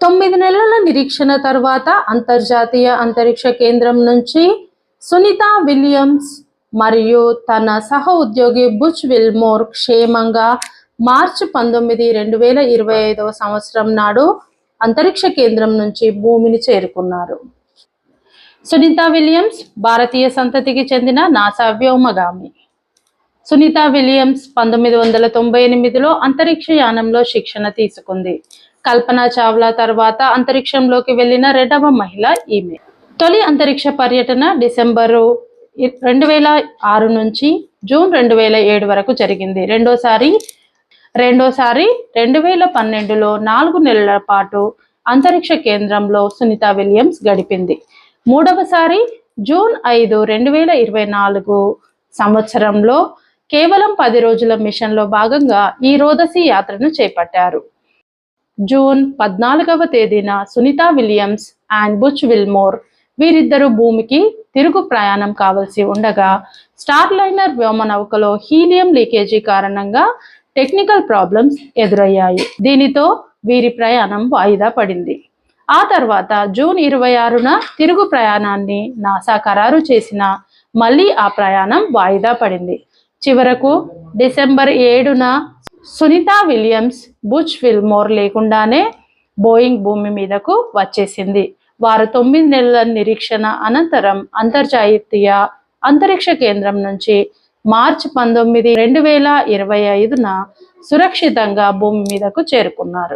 తొమ్మిది నెలల నిరీక్షణ తర్వాత అంతర్జాతీయ అంతరిక్ష కేంద్రం నుంచి సునీత విలియమ్స్ మరియు తన సహ ఉద్యోగి బుచ్ విల్మోర్ క్షేమంగా మార్చి పంతొమ్మిది రెండు వేల ఇరవై ఐదవ సంవత్సరం నాడు అంతరిక్ష కేంద్రం నుంచి భూమిని చేరుకున్నారు. సునీత విలియమ్స్ భారతీయ సంతతికి చెందిన నాసా వ్యోమగామి. సునీత విలియమ్స్ పంతొమ్మిది వందల తొంభై ఎనిమిదిలో అంతరిక్ష యానంలో శిక్షణ తీసుకుంది. కల్పన చావ్లా తర్వాత అంతరిక్షంలోకి వెళ్ళిన రెండవ మహిళ ఈమె. తొలి అంతరిక్ష పర్యటన డిసెంబరు రెండు వేల ఆరు నుంచి జూన్ రెండు వేల ఏడు వరకు జరిగింది. రెండోసారి రెండోసారి రెండు వేల పన్నెండులో నాలుగు నెలల పాటు అంతరిక్ష కేంద్రంలో సునీత విలియమ్స్ గడిపింది. మూడవసారి జూన్ ఐదు రెండు వేల ఇరవై నాలుగు సంవత్సరంలో కేవలం పది రోజుల మిషన్లో భాగంగా ఈ రోదసి యాత్రను చేపట్టారు. జూన్ పద్నాలుగవ తేదీన Sunita Williams and Butch Wilmore వీరిద్దరూ భూమికి తిరుగు ప్రయాణం కావలసి ఉండగా స్టార్ లైనర్ వ్యోమ నౌకలో హీలియం లీకేజీ కారణంగా టెక్నికల్ ప్రాబ్లమ్స్ ఎదురయ్యాయి. దీనితో వీరి ప్రయాణం వాయిదా పడింది. ఆ తర్వాత జూన్ ఇరవై ఆరున తిరుగు ప్రయాణాన్ని నాసా ఖరారు చేసిన మళ్ళీ ఆ ప్రయాణం వాయిదా పడింది. చివరకు డిసెంబర్ ఏడున సునీత విలియమ్స్ బుచ్ విల్మోర్ లేకుండానే బోయింగ్ భూమి మీదకు వచ్చేసింది. వారు తొమ్మిది నెలల నిరీక్షణ అనంతరం అంతర్జాతీయ అంతరిక్ష కేంద్రం నుంచి మార్చి పంతొమ్మిది రెండు వేల ఇరవై ఐదున సురక్షితంగా భూమి మీదకు చేరుకున్నారు.